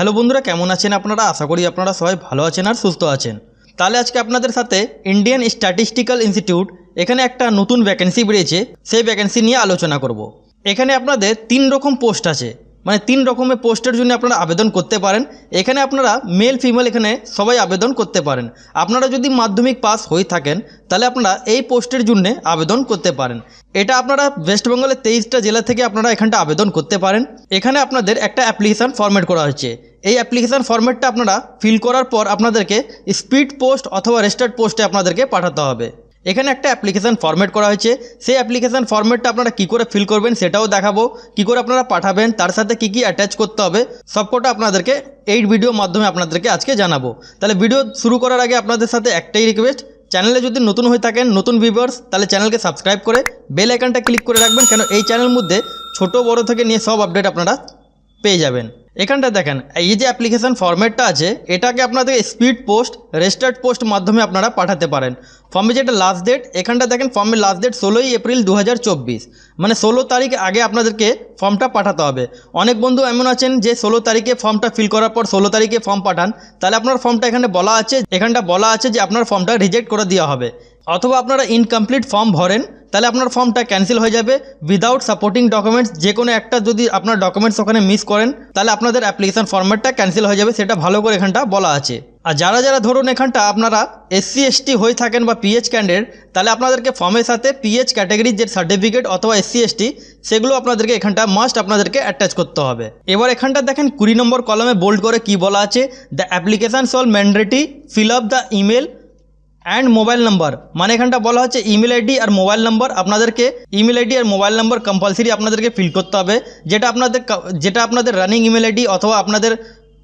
Hello বন্ধুরা, কেমন আছেন আপনারা? আশা করি আপনারা সবাই ভালো আছেন আর সুস্থ আছেন। তাহলে আজকে আপনাদের সাথে ইন্ডিয়ান স্ট্যাটিস্টিক্যাল ইনস্টিটিউট এখানে একটা নতুন ভ্যাকেন্সি বেরিয়েছে। সেই ভ্যাকেন্সি নিয়ে আলোচনা করব। এখানে আপনাদের তিন রকম পোস্ট আছে। মানে তিন রকমের পোস্টের জন্য আপনারা আবেদন করতে পারেন। এখানে আপনারা মেল ফিমেল এখানে সবাই আবেদন করতে পারেন। আপনারা যদি মাধ্যমিক পাস হয়ে থাকেন, তাহলে আপনারা এই পোস্টের জন্য আবেদন করতে পারেন। এটা আপনারা ওয়েস্ট বেঙ্গলের তেইশটা জেলা থেকে আপনারা এখানটা আবেদন করতে পারেন। এখানে আপনাদের একটা অ্যাপ্লিকেশান ফরম্যাট করা হয়েছে। এই অ্যাপ্লিকেশান ফর্মেটটা আপনারা ফিল করার পর আপনাদেরকে স্পিড পোস্ট অথবা রেজিস্টার্ড পোস্টে আপনাদেরকে পাঠাতে হবে। এখানে একটা অ্যাপ্লিকেশান ফরম্যাট করা হয়েছে। সেই অ্যাপ্লিকেশান ফরম্যাটটা আপনারা কী করে ফিল করবেন সেটাও দেখাবো। কী করে আপনারা পাঠাবেন, তার সাথে কী কী অ্যাটাচ করতে হবে, সবকটা আপনাদেরকে এই ভিডিওর মাধ্যমে আপনাদেরকে আজকে জানাব। তাহলে ভিডিও শুরু করার আগে আপনাদের সাথে একটাই রিকোয়েস্ট চ্যানেলে যদি নতুন হয়ে থাকেন, নতুন ভিউয়ার্স তাহলে চ্যানেলকে সাবস্ক্রাইব করে বেল আইকনটা ক্লিক করে রাখবেন, কেন এই চ্যানেলের মধ্যে ছোট, বড় থেকে নিয়ে সব আপডেট আপনারা পেয়ে যাবেন। এখানটা দেখেন, এই যে অ্যাপ্লিকেশান ফরম্যাটটা আছে, এটাকে আপনাদের স্পিড পোস্ট রেজিস্টার্ড পোস্ট মাধ্যমে আপনারা পাঠাতে পারেন। ফর্মে যেটা লাস্ট ডেট এখানটা দেখেন ফর্মের লাস্ট ডেট ষোলোই এপ্রিল দু হাজার চব্বিশ। মানে ষোলো তারিখ আগে আপনাদেরকে ফর্মটা পাঠাতে হবে। অনেক বন্ধু এমন আছেন যে ষোলো তারিখে ফর্মটা ফিল করার পর ষোলো তারিখে ফর্ম পাঠান, তাহলে আপনার ফর্মটা এখানে বলা আছে, এখানটা বলা আছে যে আপনার ফর্মটা রিজেক্ট করে দেওয়া হবে। অথবা আপনারা ইনকমপ্লিট ফর্ম ভরেন তাহলে আপনার ফর্মটা ক্যান্সেল হয়ে যাবে উইদাউট সাপোর্টিং ডকুমেন্টস যে কোনো একটা যদি আপনার ডকুমেন্টস ওখানে মিস করেন, তাহলে আপনাদের অ্যাপ্লিকেশান ফর্ম্যাটটা ক্যান্সেল হয়ে যাবে, সেটা ভালো করে এখানটা বলা আছে। আর যারা যারা ধরুন এখানটা আপনারা এসসি এসটি হয়ে থাকেন বা পিএইচ ক্যান্ডিডেট তাহলে আপনাদেরকে ফর্মের সাথে পিএইচ ক্যাটাগরির যে সার্টিফিকেট অথবা এসসি এসটি সেগুলো আপনাদেরকে এখানটা মাস্ট আপনাদেরকে অ্যাটাচ করতে হবে। এবার এখানটা দেখেন কুড়ি নম্বর কলমে বোল্ড করে কি বলা আছে? The application shall mandatory fill up the email and mobile number মানে এখানটা বলা হচ্ছে ইমেল আইডি আর মোবাইল নাম্বার আপনাদেরকে ইমেল আইডি আর মোবাইল নাম্বার কম্পালসারি আপনাদেরকে ফিল করতে হবে। যেটা আপনাদের যেটা আপনাদের রানিং ইমেল আইডি অথবা আপনাদের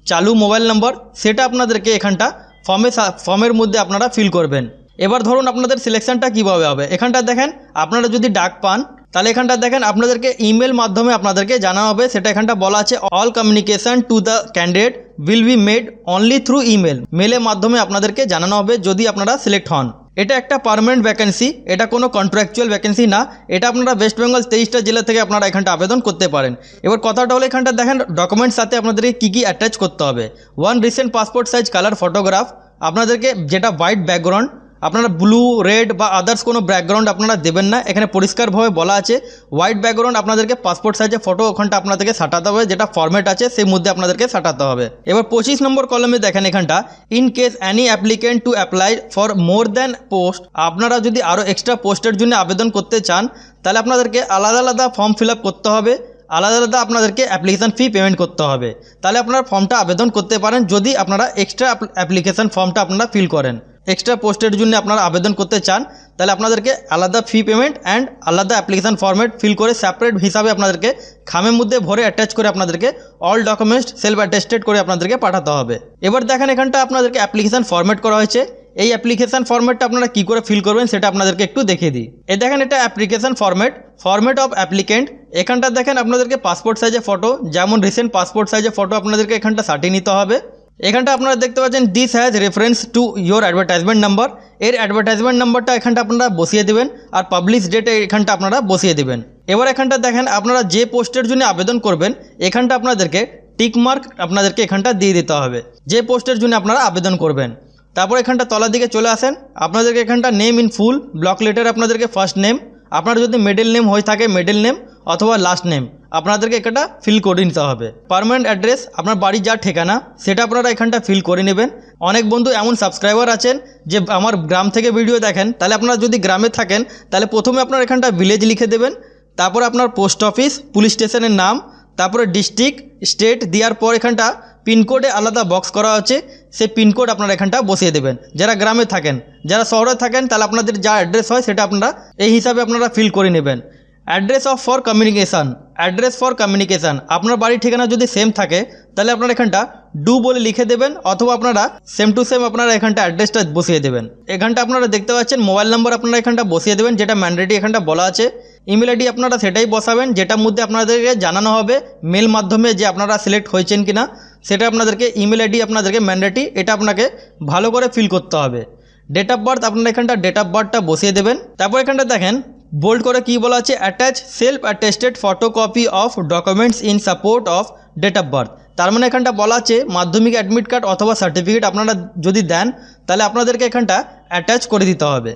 চালু মোবাইল নাম্বার সেটা আপনাদেরকে এখানটা ফর্মে ফর্মের মধ্যে আপনারা ফিল করবেন। এবার ধরুন আপনাদের সিলেকশানটা কীভাবে হবে? এখানটা দেখেন, আপনারা যদি ডাক পান তাহলে এখানটা দেখেন, আপনাদেরকে ইমেল মাধ্যমে আপনাদেরকে জানানো হবে। সেটা এখানটা বলা আছে all communication to the candidate will be made only through email মেলের মাধ্যমে আপনাদেরকে জানানো হবে যদি আপনারা সিলেক্ট হন। এটা একটা পার্মানেন্ট ভ্যাকেন্সি এটা কোনো কন্ট্রাকচুয়াল ভ্যাকেন্সি না। এটা আপনারা ওয়েস্ট বেঙ্গল তেইশটা জেলা থেকে আপনারা এখানটা আবেদন করতে পারেন। এবার কথাটা হলো এখানটা দেখেন ডকুমেন্টস সাথে আপনাদেরকে কী কী অ্যাটাচ করতে হবে। One recent passport size colour photograph আপনাদেরকে যেটা হোয়াইট ব্যাকগ্রাউন্ড আপনারা ব্লু রেড বা আদার্স কোনো ব্যাকগ্রাউন্ড আপনারা দেবেন না। এখানে পরিষ্কারভাবে বলা আছে হোয়াইট ব্যাকগ্রাউন্ড আপনাদেরকে পাসপোর্ট সাইজে ফটো ওখানটা আপনাদেরকে সাটাতে হবে, যেটা ফরম্যাট আছে সেই মধ্যে আপনাদেরকে সাটাতে হবে। এবার পঁচিশ নম্বর কলমে দেখেন এখানটা in case any applicant to apply for more than post আপনারা যদি আরও এক্সট্রা পোস্টের জন্য আবেদন করতে চান, তাহলে আপনাদেরকে আলাদা আলাদা ফর্ম ফিল করতে হবে, আলাদা আলাদা আপনাদেরকে অ্যাপ্লিকেশান ফি পেমেন্ট করতে হবে। তাহলে আপনারা ফর্মটা আবেদন করতে পারেন, যদি আপনারা এক্সট্রা অ্যাপ্লিকেশান ফর্মটা আপনারা ফিল করেন। এক্সট্রা পোস্টের জন্য আপনারা আবেদন করতে চান, তাহলে আপনাদেরকে আলাদা ফি পেমেন্ট অ্যান্ড আলাদা অ্যাপ্লিকেশান ফর্মেট ফিল করে সেপারেট হিসাবে আপনাদেরকে খামের মধ্যে ভরে অ্যাটাচ করে আপনাদেরকে অল ডকুমেন্টস সেলফ অ্যাটেস্টেড করে আপনাদেরকে পাঠাতে হবে। এবার দেখেন এখানটা আপনাদেরকে অ্যাপ্লিকেশান ফর্মেট করা হয়েছে। এই অ্যাপ্লিকেশান ফর্মেটটা আপনারা কী করে ফিল করবেন সেটা আপনাদেরকে একটু দেখিয়ে দিই। এ দেখেন এটা application format format of applicant এখানটা দেখেন আপনাদেরকে পাসপোর্ট সাইজে ফটো যেমন রিসেন্ট পাসপোর্ট সাইজে ফটো আপনাদেরকে এখানটা সাটিয়ে নিতে হবে। এখানটা আপনারা দেখতে পাচ্ছেন this has reference to your advertisement number এর অ্যাডভার্টাইজমেন্ট নাম্বারটা এখানটা আপনারা বসিয়ে দেবেন আর পাবলিশ ডেটে এখানটা আপনারা বসিয়ে দেবেন। এবার এখানটা দেখেন, আপনারা যে পোস্টের জন্য আবেদন করবেন, এখানটা আপনাদেরকে টিক মার্ক আপনাদেরকে এখানটা দিয়ে দিতে হবে। যে পোস্টের জন্য আপনারা আবেদন করবেন। তারপর এখানটা তলার দিকে চলে আসেন। আপনাদেরকে এখানটা name in full block letter আপনাদেরকে ফার্স্ট নেম আপনার যদি মিডল নেম হয়ে থাকে মিডল নেম অথবা লাস্ট নেম আপনাদেরকে একটা ফিল করে নিতে হবে। পারমানেন্ট অ্যাড্রেস আপনার বাড়ির যা ঠিকানা, সেটা আপনারা এখানটা ফিল করে নেবেন। অনেক বন্ধু এমন সাবস্ক্রাইবার আছেন যে আমার গ্রাম থেকে ভিডিও দেখেন, তাহলে আপনারা যদি গ্রামে থাকেন, তাহলে প্রথমে আপনার এখানটা ভিলেজ লিখে দেবেন, তারপর আপনার পোস্ট অফিস পুলিশ স্টেশনের নাম, তারপরে ডিস্ট্রিক্ট স্টেট দেওয়ার পর এখানটা পিনকোডে আলাদা বক্স করা আছে, সেই পিনকোড আপনারা এখানটা বসিয়ে দেবেন। যারা গ্রামে থাকেন, যারা শহরে থাকেন, তাহলে আপনাদের যা অ্যাড্রেস হয়, সেটা আপনারা এই হিসাবে আপনারা ফিল করে নেবেন। Address of for communication address for communication আপনার বাড়ির ঠিকানা যদি সেম থাকে, তাহলে আপনারা এখানটা ডু বলে লিখে দেবেন, অথবা আপনারা সেম টু সেম আপনারা এখানটা অ্যাড্রেসটা বসিয়ে দেবেন। এখানটা আপনারা দেখতে পাচ্ছেন মোবাইল নাম্বার আপনারা এখানটা বসিয়ে দেবেন, যেটা ম্যান্ডেটরি এখানটা বলা আছে। ইমেল আইডি আপনারা সেটাই বসাবেন, যেটার মধ্যে আপনাদেরকে জানানো হবে মেল মাধ্যমে যে আপনারা সিলেক্ট হয়েছেন কিনা, সেটা আপনাদেরকে ইমেল আইডি আপনাদেরকে ম্যান্ডেটরি এটা আপনাকে ভালো করে ফিল করতে হবে। ডেট অফ বার্থ আপনারা এখানটা ডেট অফ বার্থটা বসিয়ে দেবেন। তারপর এখানটা দেখেন বোল্ড করে কি বলা আছে? Attach self attested photocopy of documents in support of date of birth তার মানে এখানটা বলা আছে মাধ্যমিক অ্যাডমিট কার্ড অথবা সার্টিফিকেট আপনারা যদি দেন, তাহলে আপনাদেরকে এখানটা অ্যাটাচ করে দিতে হবে।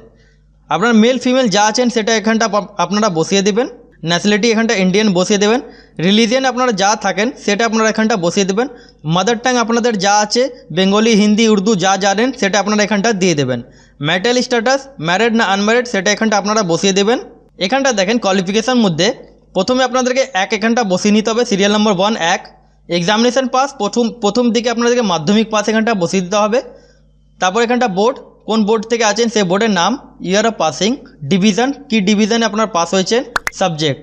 আপনার মেল ফিমেল যা আছেন সেটা এখানটা আপনারা বসিয়ে দেবেন। ন্যাশনালিটি এখানটা ইন্ডিয়ান বসিয়ে দেবেন। রিলিজিয়ান আপনারা যা থাকেন, সেটা আপনারা এখানটা বসিয়ে দেবেন। মাদার টাং আপনাদের যা আছে বেঙ্গলি হিন্দি উর্দু যা জানেন, সেটা আপনারা এখানটা দিয়ে দেবেন। ম্যাটাল স্ট্যাটাস ম্যারিড না আনম্যারিড সেটা এখানটা আপনারা বসিয়ে দেবেন। এখানটা দেখেন কোয়ালিফিকেশান মধ্যে। প্রথমে আপনাদেরকে এক এখানটা বসিয়ে নিতে হবে সিরিয়াল নম্বর ওয়ান এক। এক্সামিনেশন পাস প্রথম প্রথম দিকে আপনাদেরকে মাধ্যমিক পাস এখানটা বসিয়ে দিতে হবে। তারপর এখানটা বোর্ড কোন বোর্ড থেকে আছেন, সেই বোর্ডের নাম ইয়ার অফ পাসিং ডিভিশন কি ডিভিশনে আপনার পাস হয়েছেন সাবজেক্ট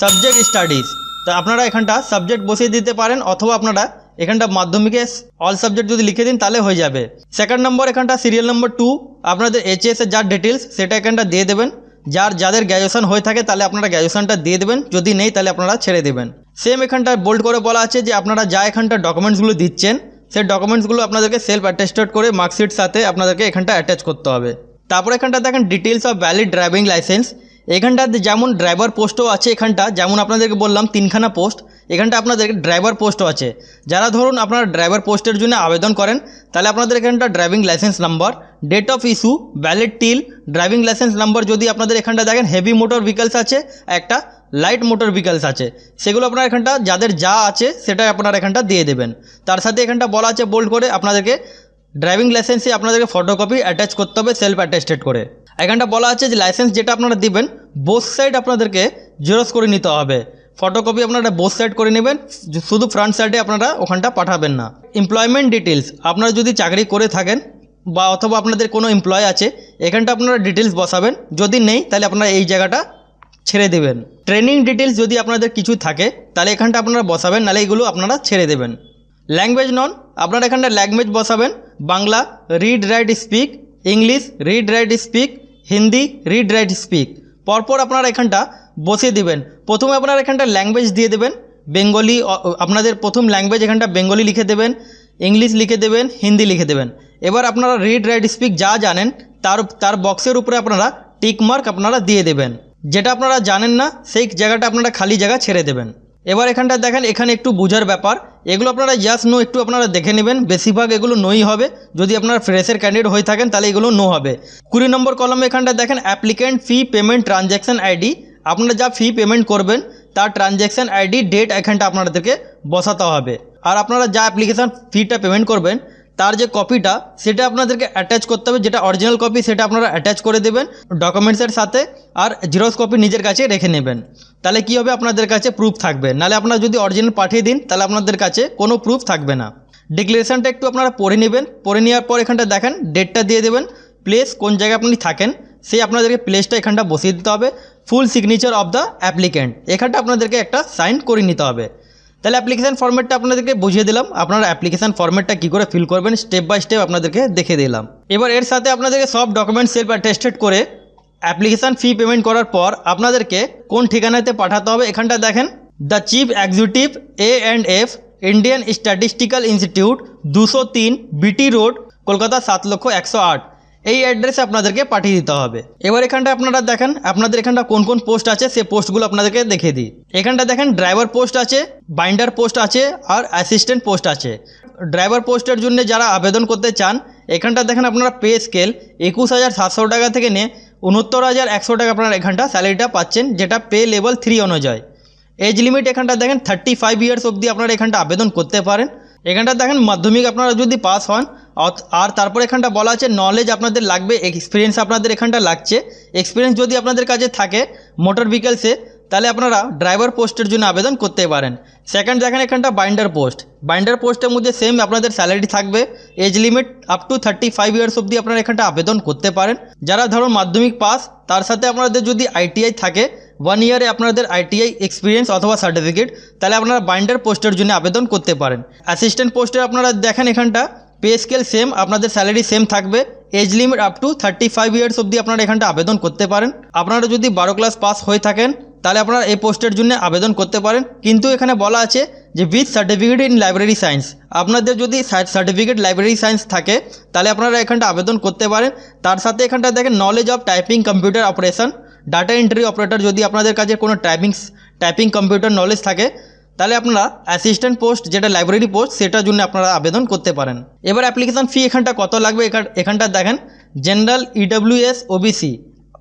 সাবজেক্ট স্টাডিজ তো আপনারা এখানটা সাবজেক্ট বসিয়ে দিতে পারেন অথবা আপনারা এখানটা মাধ্যমিকে অল সাবজেক্ট যদি লিখে দিন তাহলে হয়ে যাবে। সেকেন্ড নম্বর এখানটা সিরিয়াল নম্বর টু আপনাদের এইচএস এর যা ডিটেলস সেটা এখানটা দিয়ে দেবেন। যার, যাদের গ্র্যাজুয়েশন হয়ে থাকে তাহলে আপনারা গ্র্যাজুয়েশনটা দিয়ে দেবেন। যদি নেই তাহলে আপনারা ছেড়ে দেবেন। সেম এখানটা বোল্ড করে বলা আছে যে আপনারা যা এখানটা ডকুমেন্টসগুলো দিচ্ছেন, সেই ডকুমেন্টসগুলো আপনাদেরকে সেলফ অ্যাটেস্টেড করে মার্কশিট সাথে আপনাদেরকে এখানটা অ্যাটাচ করতে হবে। তারপর এখানটা দেখেন details of valid driving licence এখানটাতে যেমন ড্রাইভার পোস্টও আছে এখানটা, যেমন আপনাদেরকে বললাম তিনখানা পোস্ট এখানটা আপনাদের ড্রাইভার পোস্টও আছে। যারা ধরুন আপনারা ড্রাইভার পোস্টের জন্য আবেদন করেন, তাহলে আপনাদের এখানটা driving licence number date of issue valid till driving licence number যদি আপনাদের এখানটা দেখেন হেভি মোটর ভেহিকলস আছে, একটা লাইট মোটর ভেহিকলস আছে। সেগুলো আপনার এখানটা, যাদের যা আছে সেটা আপনারা এখানটা দিয়ে দেবেন। তার সাথে এখানটা বলা আছে বোল্ড করে, আপনাদেরকে ড্রাইভিং লাইসেন্সে আপনাদেরকে ফটোকপি অ্যাটাচ করতে হবে সেলফ অ্যাটেস্টেড করে। এখানটা বলা আছে যে লাইসেন্স যেটা আপনারা দিবেন বোথ সাইড আপনাদেরকে জেরক্স করে নিতে হবে। ফটোকপি আপনারা বোথ সাইড করে নেবেন শুধু ফ্রন্ট সাইডে আপনারা ওখানটা পাঠাবেন না। এমপ্লয়মেন্ট ডিটেলস আপনারা যদি চাকরি করে থাকেন বা অথবা আপনাদের কোনো এমপ্লয় আছে, এখানটা আপনারা ডিটেলস বসাবেন। যদি নেই, তাহলে আপনারা এই জায়গাটা ছেড়ে দেবেন। ট্রেনিং ডিটেলস যদি আপনাদের কিছু থাকে, তাহলে এখানটা আপনারা বসাবেন, নাহলে এগুলো আপনারা ছেড়ে দেবেন। ল্যাঙ্গুয়েজ নন আপনারা এখানটা ল্যাঙ্গুয়েজ বসাবেন। Bangla read write speak English read write speak Hindi read write speak পরপর আপনারা এখানটা বসিয়ে দিবেন। প্রথমে আপনারা এখানটা ল্যাঙ্গুয়েজ দিয়ে দেবেন। বেঙ্গলি আপনাদের প্রথম ল্যাঙ্গুয়েজ এখানটা বেঙ্গলি লিখে দেবেন, ইংলিশ লিখে দেবেন, হিন্দি লিখে দেবেন। এবার আপনারা রিড রাইট স্পিক যা জানেন, তার তার বক্সের উপরে আপনারা টিক মার্ক আপনারা দিয়ে দেবেন। যেটা আপনারা জানেন না, সেই জায়গাটা আপনারা খালি জায়গা ছেড়ে দেবেন। এবার এখানটা দেখেন, এখানে একটু বোঝার ব্যাপার। এগুলো আপনারা ইয়াস নো একটু আপনারা দেখে নেবেন। বেশিরভাগ এগুলো নোই হবে। যদি আপনারা ফ্রেশের ক্যান্ডিডেট হয়ে থাকেন, তাহলে এগুলো নো হবে। কুড়ি নম্বর কলমে এখানটা দেখেন applicant fee payment transaction ID আপনারা যা ফি পেমেন্ট করবেন, তার ট্রানজ্যাকশান আইডি ডেট এখানটা আপনাদেরকে বসাতে হবে। আর আপনারা যা অ্যাপ্লিকেশান ফিটা পেমেন্ট করবেন তার যে কপিটা সেটা আপনাদেরকে অ্যাটাচ করতে হবে। যেটা অরিজিনাল কপি সেটা আপনারা অ্যাটাচ করে দেবেন ডকুমেন্টসের সাথে আর জিরক্স কপি নিজের কাছে রেখে নেবেন। তাহলে কী হবে? আপনাদের কাছে প্রুফ থাকবে। নাহলে আপনারা যদি অরিজিনাল পাঠিয়ে দিন, তাহলে আপনাদের কাছে কোনো প্রুফ থাকবে না। ডিক্লারেশনটা একটু আপনারা পড়ে নেবেন। পড়ে নেওয়ার পর এখানটা দেখেন ডেটটা দিয়ে দেবেন প্লেস কোন জায়গায় আপনি থাকেন। সেই আপনাদেরকে প্লেসটা এখানটা বসিয়ে দিতে হবে। Full signature of the applicant এখানটা আপনাদেরকে একটা সাইন করে নিতে হবে। তাহলে অ্যাপ্লিকেশান ফর্মেটটা আপনাদেরকে বুঝিয়ে দিলাম। আপনারা অ্যাপ্লিকেশান ফর্মেটটা কী করে ফিল করবেন স্টেপ বাই স্টেপ আপনাদেরকে দেখে দিলাম। এবার এর সাথে আপনাদেরকে সব ডকুমেন্ট সেলফ অ্যাটেস্টেড করে অ্যাপ্লিকেশান ফি পেমেন্ট করার পর আপনাদেরকে কোন ঠিকানাতে পাঠাতে হবে এখানটা দেখেন। The chief executive A and F Indian Statistical Institute দুশো তিন বিটি রোড কলকাতা সাত লক্ষ একশো আট। এই অ্যাড্রেসে আপনাদেরকে পাঠিয়ে দিতে হবে। এবার এখানটা আপনারা দেখেন, আপনাদের এখানটা কোন কোন পোস্ট আছে সে পোস্টগুলো আপনাদেরকে দেখে দিই। এখানটা দেখেন ড্রাইভার পোস্ট আছে বাইন্ডার পোস্ট আছে আর অ্যাসিস্ট্যান্ট পোস্ট আছে। ড্রাইভার পোস্টের জন্য যারা আবেদন করতে চান, এখানটা দেখেন আপনারা পে স্কেল একুশ হাজার সাতশো টাকা থেকে নিয়ে উনত্তর হাজার একশো টাকা আপনারা এখানটা স্যালারিটা পাচ্ছেন, যেটা পে লেভেল থ্রি অনুযায়ী। এজ লিমিট এখানটা দেখেন থার্টি ফাইভ ইয়ার্স অবধি আপনারা এখানটা আবেদন করতে পারেন। এখানটা দেখেন মাধ্যমিক আপনারা যদি পাস হন আর তারপর এখানটা বলা আছে নলেজ আপনাদের লাগবে এক্সপিরিয়েন্স আপনাদের এখানটা লাগছে। এক্সপিরিয়েন্স যদি আপনাদের কাছে থাকে মোটর ভেহিকেলসে তাহলে আপনারা ড্রাইভার পোস্টের জন্য আবেদন করতে পারেন। সেকেন্ড দেখেন এখানটা বাইন্ডার পোস্ট বাইন্ডার পোস্টের মধ্যে সেম আপনাদের স্যালারি থাকবে। Age limit up to thirty five years অবধি আপনারা এখানটা আবেদন করতে পারেন। যারা ধরুন মাধ্যমিক পাস তার সাথে আপনাদের যদি আইটিআই থাকে ওয়ান ইয়ারে আপনাদের আইটিআই এক্সপিরিয়েন্স অথবা সার্টিফিকেট তাহলে আপনারা বাইন্ডার পোস্টের জন্য আবেদন করতে পারেন। অ্যাসিস্ট্যান্ট পোস্টে আপনারা দেখেন এখানটা পে স্কেল সেম আপনাদের স্যালারি সেম থাকবে। Age limit up to thirty five years অবধি আপনারা এখানটা আবেদন করতে পারেন। আপনারা যদি বারো ক্লাস পাস হয়ে থাকেন, তাহলে আপনারা এই পোস্টের জন্য আবেদন করতে পারেন। কিন্তু এখানে বলা আছে যে with certificate in library science আপনাদের যদি সার্টিফিকেট লাইব্রেরি সায়েন্স থাকে, তাহলে আপনারা এখানটা আবেদন করতে পারেন। তার সাথে এখানটা দেখেন knowledge of typing computer operation data entry operator যদি আপনাদের কাছে কোনো টাইপিং টাইপিং কম্পিউটার নলেজ থাকে, তাহলে আপনারা অ্যাসিস্ট্যান্ট পোস্ট যেটা লাইব্রেরি পোস্ট সেটার জন্য আপনারা আবেদন করতে পারেন। এবার অ্যাপ্লিকেশন ফি এখানটা কত লাগবে? এখান, এখানটা দেখেন জেনারেল ইডব্লিউএস ওবিসি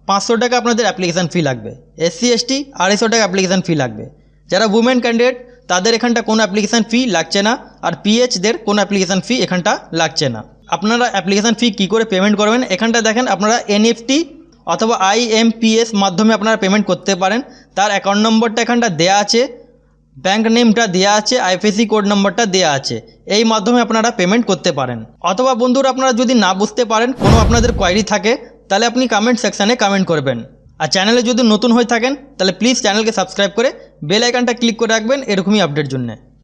পাঁচশো টাকা আপনাদের অ্যাপ্লিকেশন ফি লাগবে। এসসি এসটি আড়াইশো টাকা অ্যাপ্লিকেশন ফি লাগবে। যারা উমেন ক্যান্ডিডেট তাদের এখানটা কোনো অ্যাপ্লিকেশন ফি লাগছে না, আর পিএইচদের কোনো অ্যাপ্লিকেশন ফি এখানটা লাগছে না। আপনারা অ্যাপ্লিকেশন ফি কী করে পেমেন্ট করবেন? এখানটা দেখেন, আপনারা এনএফটি অথবা আইএমপিএস মাধ্যমে আপনারা পেমেন্ট করতে পারেন। তার অ্যাকাউন্ট নম্বরটা এখানটা দেয়া আছে। ব্যাঙ্ক নেমটা দেওয়া আছে আইএফএসি কোড নম্বরটা দেওয়া আছে। এই মাধ্যমে আপনারা পেমেন্ট করতে পারেন। অথবা বন্ধুরা, আপনারা যদি না বুঝতে পারেন, কোনো আপনাদের কোয়ারি থাকে, তাহলে আপনি কমেন্ট সেকশানে কমেন্ট করবেন। আর চ্যানেলে যদি নতুন হয়ে থাকেন, তাহলে প্লিজ চ্যানেলকে সাবস্ক্রাইব করে বেল আইকনটা ক্লিক করে রাখবেন, এরকমই আপডেট জন্য।